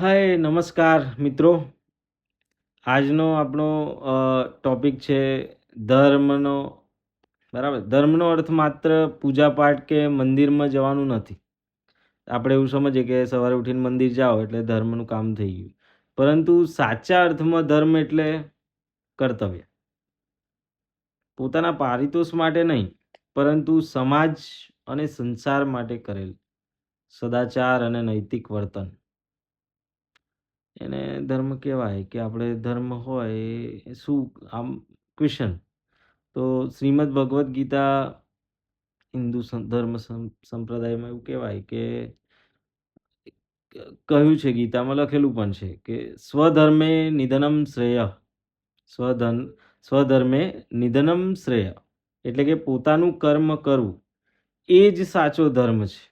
હાય, નમસ્કાર મિત્રો. આજનો આપણો ટોપિક છે ધર્મનો, બરાબર, ધર્મનો અર્થ માત્ર પૂજાપાઠ કે મંદિરમાં જવાનું નથી. આપણે એવું સમજીએ કે સવારે ઉઠીને મંદિર જાઓ એટલે ધર્મનું કામ થઈ ગયું. પરંતુ સાચા અર્થમાં ધર્મ એટલે કર્તવ્ય. પોતાના પારિતોષ માટે નહીં, પરંતુ સમાજ અને સંસાર માટે કરેલ સદાચાર અને નૈતિક વર્તન. એને ધર્મ કહેવાય કે આપણે ધર્મ હોય શું આમ ક્વેશ્ચન. તો શ્રીમદ ભગવદ્ ગીતા હિન્દુ ધર્મ સંપ્રદાયમાં એવું કહેવાય કે કહ્યું છે, ગીતામાં લખેલું પણ છે કે સ્વધર્મે નિધનમ શ્રેય. સ્વધન, સ્વધર્મે નિધનમ શ્રેય. એટલે કે પોતાનું કર્મ કરવું. એ જ સાચો ધર્મ છે.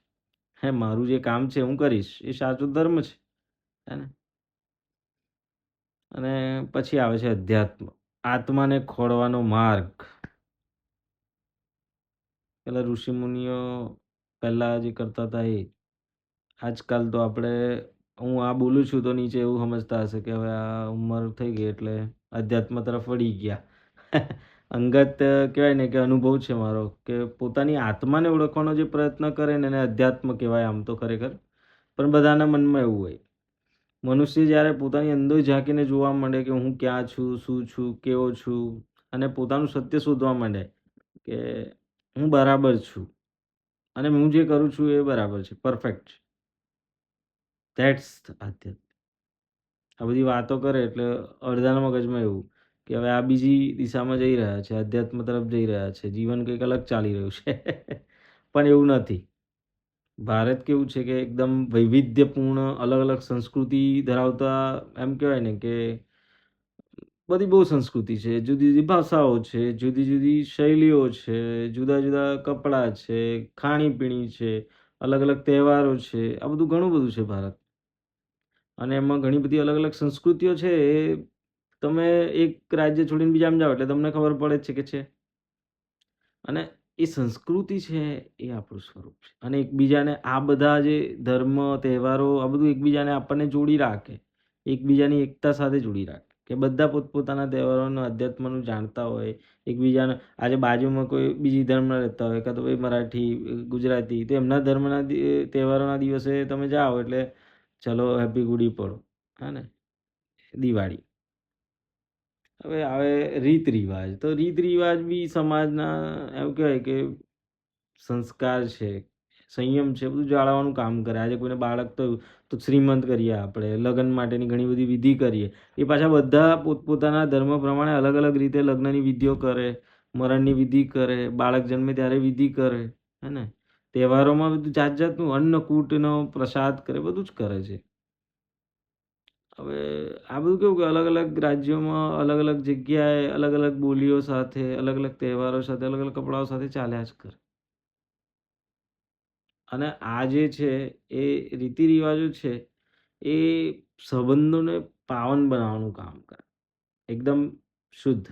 હે, મારું જે કામ છે, હું કરીશ, એ સાચો ધર્મ છે. હે ને? અને પછી આવે છે અધ્યાત્મ. આત્માને ખોળવાનો માર્ગ. પેલા ઋષિમુનિઓ પહેલા જે કરતા હતા એ. આજકાલ તો આપણે, હું આ બોલું છું તો નીચે એવું સમજતા હશે કે હવે આ ઉંમર થઈ ગઈ એટલે અધ્યાત્મ તરફ વળી ગયા. અંગત કહેવાય ને કે અનુભવ છે મારો કે પોતાની આત્માને ઓળખવાનો જે પ્રયત્ન કરે ને એને અધ્યાત્મ કહેવાય આમ તો ખરેખર. પણ બધાના મનમાં એવું હોય. મનુષ્ય જ્યારે પોતાની અંદર ઝાંકીને જોવા માંડે કે હું ક્યાં છું, શું છું, કેવો છું અને પોતાનું સત્ય શોધવા માંડે કે હું બરાબર છું અને હું જે કરું છું એ બરાબર છે પરફેક્ટ છે. ધેટ્સ આધ્યાત્મ આ બધી વાતો કરે એટલે અડધાના મગજમાં એવું કે હવે આ બીજી દિશામાં જઈ રહ્યા છે, અધ્યાત્મ તરફ જઈ રહ્યા છે, જીવન કંઈક અલગ ચાલી રહ્યું છે. પણ એવું નથી. ભારત કેવું છે કે એકદમ વૈવિધ્યપૂર્ણ અલગ અલગ સંસ્કૃતિ ધરાવતા, એમ કહેવાય ને કે બધી બહુ સંસ્કૃતિ છે. જુદી જુદી ભાષાઓ છે જુદી જુદી શૈલીઓ છે જુદા જુદા કપડાં છે, ખાણીપીણી છે અલગ અલગ તહેવારો છે. આ બધું ઘણું બધું છે ભારત. અને એમાં ઘણી બધી અલગ અલગ સંસ્કૃતિઓ છે એ તમે એક રાજ્ય છોડીને બીજામાં જાઓ એટલે તમને ખબર પડે જ છે કે છે. અને એ સંસ્કૃતિ છે એ આપણું સ્વરૂપ છે. અને એકબીજાને આ બધા જે ધર્મ, તહેવારો, આ બધું એકબીજાને આપણને જોડી રાખે, એકબીજાની એકતા સાથે જોડી રાખે, કે બધા પોતપોતાના તહેવારોનું અધ્યાત્મનું જાણતા હોય, એકબીજાને આજે બાજુમાં કોઈ બીજી ધર્મના રહેતા હોય, કાં તો ભાઈ મરાઠી, ગુજરાતી, તો એમના ધર્મના તહેવારોના દિવસે તમે જાઓ એટલે ચલો હેપી ગુડી પડો, હા ને? દિવાળી. હવે આવે રીત રિવાજ તો રીત રિવાજ બી સમાજના એમ કહેવાય કે સંસ્કાર છે, સંયમ છે, બધું જાળવવાનું કામ કરે. આજે કોઈને બાળક તો તો શ્રીમંત કરીએ આપણે, લગ્ન માટેની ઘણી બધી વિધિ કરીએ. એ પાછા બધા પોતપોતાના ધર્મ પ્રમાણે અલગ અલગ રીતે લગ્નની વિધિઓ કરે, મરણની વિધિ કરે, બાળક જન્મે ત્યારે વિધિ કરે, હે ને? તહેવારોમાં બધું જાત જાતનું અન્નકૂટનો પ્રસાદ કરે, બધું જ કરે છે. હવે આ બધું કેવું કે અલગ અલગ રાજ્યોમાં અલગ અલગ જગ્યાએ અલગ અલગ બોલીઓ સાથે અલગ અલગ તહેવારો સાથે અલગ અલગ કપડાઓ સાથે ચાલ્યા જ કરે. અને આ જે છે, એ રીતિ રિવાજો છે, એ સંબંધોને પાવન બનાવવાનું કામ કરે. એકદમ શુદ્ધ.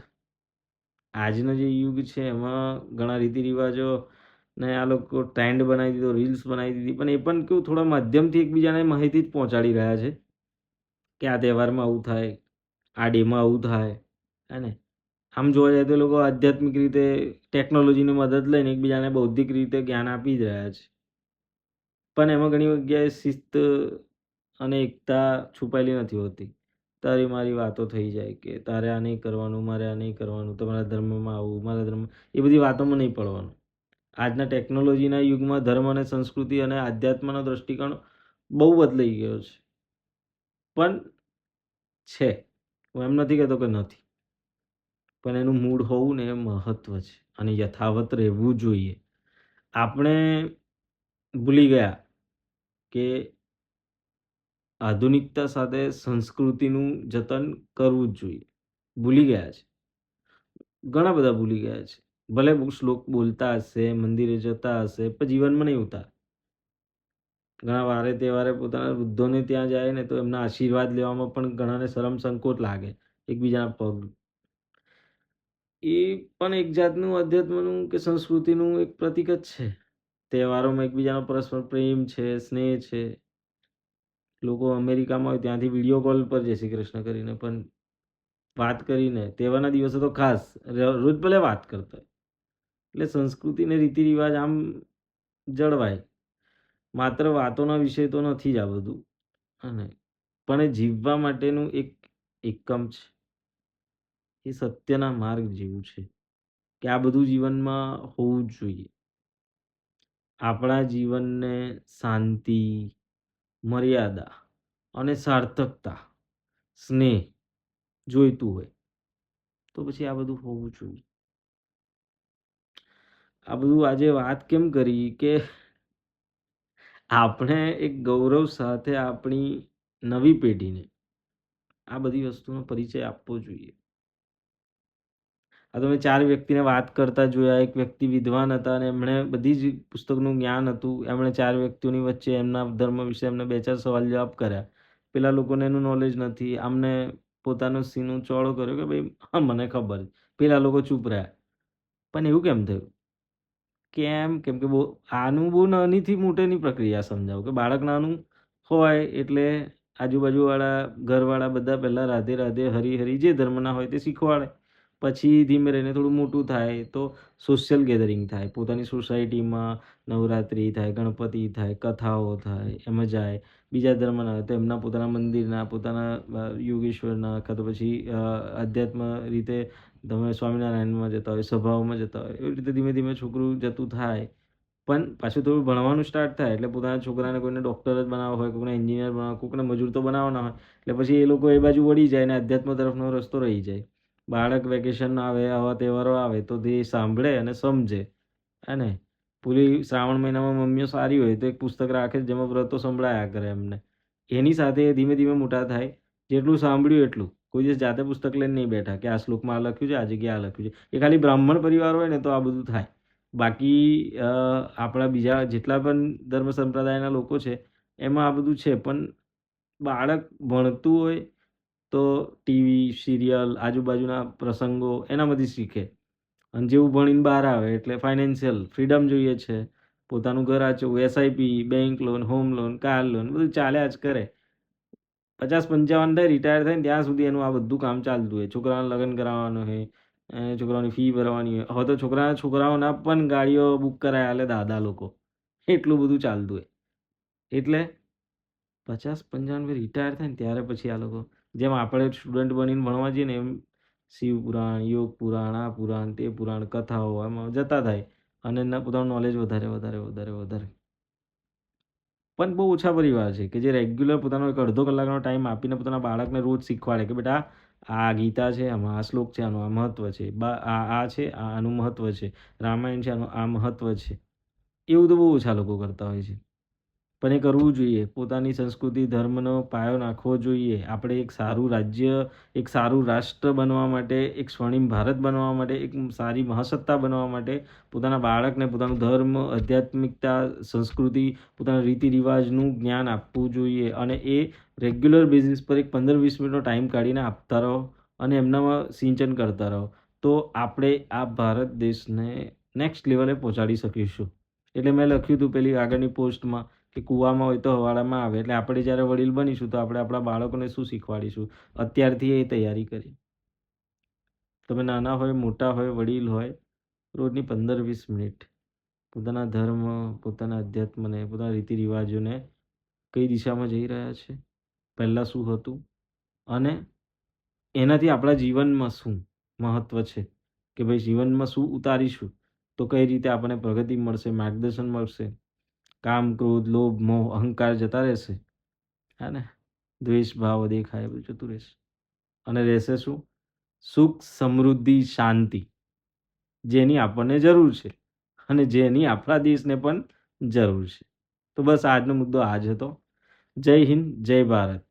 આજનો જે યુગ છે, એમાં ઘણા રીતિ રિવાજો ને આ લોકો ટ્રેન્ડ બનાવી દીધો, રીલ્સ બનાવી દીધી, પણ એ પણ કેવું થોડા માધ્યમથી એકબીજાને માહિતી જ પહોંચાડી રહ્યા છે. કે આ તહેવારમાં આવું થાય, આ ડેમાં આવું થાય અને આમ જોવા જાય તો લોકો આધ્યાત્મિક રીતે ટેકનોલોજીની મદદ લઈને એકબીજાને બૌદ્ધિક રીતે જ્ઞાન આપી જ રહ્યા છે. પણ એમાં ઘણી જગ્યાએ શિસ્ત અને એકતા છુપાયેલી નથી હોતી. તારી મારી વાતો થઈ જાય કે તારે આ નહીં કરવાનું, મારે આ નહીં કરવાનું, તમારા ધર્મમાં આવું, મારા ધર્મ એ બધી વાતોમાં નહીં પડવાનું. આજના ટેકનોલોજીના યુગમાં ધર્મ અને સંસ્કૃતિ અને આધ્યાત્મનો દ્રષ્ટિકોણ બહુ બદલાઈ ગયો છે. પણ છે. હું એમ નથી કહેતો કે નથી. પણ એનું મૂળ હોવું ને એ મહત્વ છે અને યથાવત રહેવું જોઈએ. આપણે ભૂલી ગયા કે આધુનિકતા સાથે સંસ્કૃતિનું જતન કરવું જ જોઈએ. ભૂલી ગયા છે. ઘણા બધા ભૂલી ગયા છે. ભલે શ્લોક બોલતા હશે, મંદિરે જતા હશે, પણ જીવનમાં નહીં ઉતાર ઘણા વારે તહેવારે પોતાના વૃદ્ધોને ત્યાં જાય ને તો એમના આશીર્વાદ લેવામાં પણ ઘણાને શરમ સંકોચ લાગે, એકબીજાના પગ. એ પણ એક જાતનું અધ્યાત્મનું કે સંસ્કૃતિનું એક પ્રતીક જ છે. તહેવારોમાં એકબીજાનો પરસ્પર પ્રેમ છે, સ્નેહ છે. લોકો અમેરિકામાં હોય ત્યાંથી વીડિયો કોલ પર જય શ્રી કૃષ્ણ કરીને પણ વાત કરીને તહેવારના દિવસે તો ખાસ રોજ ભલે વાત કરતા હોય, એટલે સંસ્કૃતિને રીતિ રિવાજ આમ જળવાય. માત્ર વાતોના વિષય તો નથી જ આ બધું. અને પણ એ જીવવા માટેનું એક એકમ છે. એ સત્યના માર્ગ જેવું છે કે આ બધું જીવનમાં હોવું જ જોઈએ. આપણા જીવનને શાંતિ, મર્યાદા અને સાર્થકતા, સ્નેહ જોઈતું હોય તો પછી આ બધું હોવું જોઈએ. આ બધું આજે વાત કેમ કરી કે આપણે એક ગૌરવ સાથે આપણી નવી પેઢીને આ બધી વસ્તુનો પરિચય આપવો જોઈએ. આ તમે ચાર વ્યક્તિને વાત કરતા જોયા, એક વ્યક્તિ વિદ્વાન હતા અને એમણે બધી જ પુસ્તકનું જ્ઞાન હતું. એમણે ચાર વ્યક્તિઓની વચ્ચે એમના ધર્મ વિશે એમને બે ચાર સવાલ જવાબ કર્યા. પેલા લોકોને એનું નોલેજ નથી. આમને પોતાનો સીનું ચોળો કર્યો કે ભાઈ, હા, મને ખબર પેલા લોકો ચૂપ રહ્યા. પણ એવું કેમ થયું? કેમ કેમ કે બહુ આનું બહુ નાનીથી મોટેની પ્રક્રિયા સમજાવું કે બાળક નાનું હોય એટલે આજુબાજુવાળા, ઘરવાળા બધા પહેલાં રાધે રાધે હરી હરી જે ધર્મના હોય તે શીખવાડે. પછી ધીમે રહીને થોડું મોટું થાય તો સોશિયલ ગેધરિંગ થાય, પોતાની સોસાયટીમાં નવરાત્રિ થાય, ગણપતિ થાય, કથાઓ થાય, એમાં જાય. બીજા ધર્મના હોય તો એમના પોતાના મંદિરના, પોતાના યોગેશ્વરના કાં તો પછી આધ્યાત્મ રીતે તમે સ્વામિનારાયણમાં જતા હોય, સભાઓમાં જતા હોય, એવી રીતે ધીમે ધીમે છોકરું જતું થાય. પણ પાછું થોડું ભણવાનું સ્ટાર્ટ થાય, એટલે પોતાના છોકરાને કોઈને ડૉક્ટર જ બનાવવા હોય કોઈને એન્જિનિયર બનાવવા કોઈને મજૂર તો બનાવવાના હોય, એટલે પછી એ લોકો એ બાજુ વળી જાય અને અધ્યાત્મ તરફનો રસ્તો રહી જાય. બાળક વેકેશન આવે, આવા તહેવારો આવે તો તે સાંભળે અને સમજે અને પૂરી શ્રાવણ મહિનામાં મમ્મીઓ સારી હોય તો એક પુસ્તક રાખે જેમાં વ્રતો સંભળાયા કરે એમને. એની સાથે ધીમે ધીમે મોટા થાય. જેટલું સાંભળ્યું એટલું. કોઈ દિવસ જાતે પુસ્તક લઈને નહીં બેઠા કે આ શ્લોકમાં આ લખ્યું છે, આ જગ્યાએ આ લખ્યું છે. એ ખાલી બ્રાહ્મણ પરિવાર હોય ને તો આ બધું થાય. બાકી આપણા બીજા જેટલા પણ ધર્મ સંપ્રદાયના લોકો છે, એમાં આ બધું છે. પણ બાળક ભણતું હોય તો ટીવી, સિરિયલ, આજુબાજુના પ્રસંગો એનામાંથી શીખે. અને જેવું ભણીને બહાર આવે એટલે ફાઇનાન્શિયલ ફ્રીડમ જોઈએ છે. પોતાનું ઘર આચવું SIP bank loan home loan car loan બધું ચાલ્યા જ કરે. પચાસ પંચાવન થાય રિટાયર થાય ત્યાં સુધી એનું આ બધું કામ ચાલતું હોય. છોકરાઓને લગ્ન કરાવવાનું હોય છોકરાઓની ફી ભરવાની હોય. હવે તો છોકરાના છોકરાઓના પણ ગાડીઓ બુક કરાય આલે દાદા લોકો. એટલું બધું ચાલતું હોય. એટલે પચાસ પંચાવન રિટાયર થાય ને ત્યારે પછી આ લોકો, જેમ આપણે સ્ટુડન્ટ બનીને ભણવા જઈએ ને એમ શિવ પુરાણ યોગ પુરાણ આ પુરાણ, તે પુરાણ, કથાઓ એમાં જતા થાય. અને એના પોતાનું નોલેજ વધારે વધારે વધારે વધારે. પણ બહુ ઓછા પરિવાર છે કે જે રેગ્યુલર પોતાનો એક અડધો કલાકનો ટાઈમ આપીને પોતાના બાળકને રોજ શીખવાડે કે બેટા, આ ગીતા છે, આમાં આ શ્લોક છે, આનું આ મહત્વ છે, બા, આ આ છે, આ, આનું મહત્વ છે, રામાયણ છે, આનું આ મહત્વ છે. એવું તો બહુ ઓછા લોકો કરતા હોય છે. પણ એ કરવું જોઈએ. પોતાની સંસ્કૃતિ, ધર્મનો પાયો નાખવો જોઈએ. આપણે એક સારું રાજ્ય, એક સારું રાષ્ટ્ર બનવા માટે, એક સ્વર્ણિમ ભારત બનવા માટે, એક સારી મહાસત્તા બનવા માટે પોતાના બાળકને પોતાનું ધર્મ, આધ્યાત્મિકતા, સંસ્કૃતિ, પોતાના રીતિ રિવાજનું જ્ઞાન આપવું જોઈએ. અને એ રેગ્યુલર બેઝિસ પર એક પંદર વીસ મિનિટનો ટાઈમ કાઢીને આપતા રહો અને એમનામાં સિંચન કરતા રહો. તો આપણે આ ભારત દેશને નેક્સ્ટ લેવલે પહોંચાડી શકીશું. એટલે મેં લખ્યું હતું પેલી આગળની પોસ્ટમાં કે કૂવામાં હોય તો હવાડામાં આવે. એટલે આપણે જ્યારે વડીલ બનીશું તો આપણે આપણા બાળકોને શું શીખવાડીશું? અત્યારથી એ તૈયારી કરી. તમે નાના હોય, મોટા હોય, વડીલ હોય, રોજની પંદર વીસ મિનિટ પોતાના ધર્મ, પોતાના અધ્યાત્મને, પોતાના રીતિ રિવાજોને કઈ દિશામાં જઈ રહ્યા છે? પહેલાં શું હતું? અને એનાથી આપણા જીવનમાં શું મહત્ત્વ છે? કે ભાઈ જીવનમાં શું ઉતારીશું? તો કઈ રીતે આપણને પ્રગતિ મળશે, માર્ગદર્શન મળશે? કામ, ક્રોધ, લોભ, મોહ, અહંકાર જતા રહેશે. હા ને? દ્વેષ, ભાવ દેખાય બધું જતું રહેશે. અને રહેશે શું? સુખ, સમૃદ્ધિ, શાંતિ. જેની આપણને જરૂર છે અને જેની આપણા દેશને પણ જરૂર છે. તો બસ આજનો મુદ્દો આજ હતો. જય હિન્દ, જય ભારત.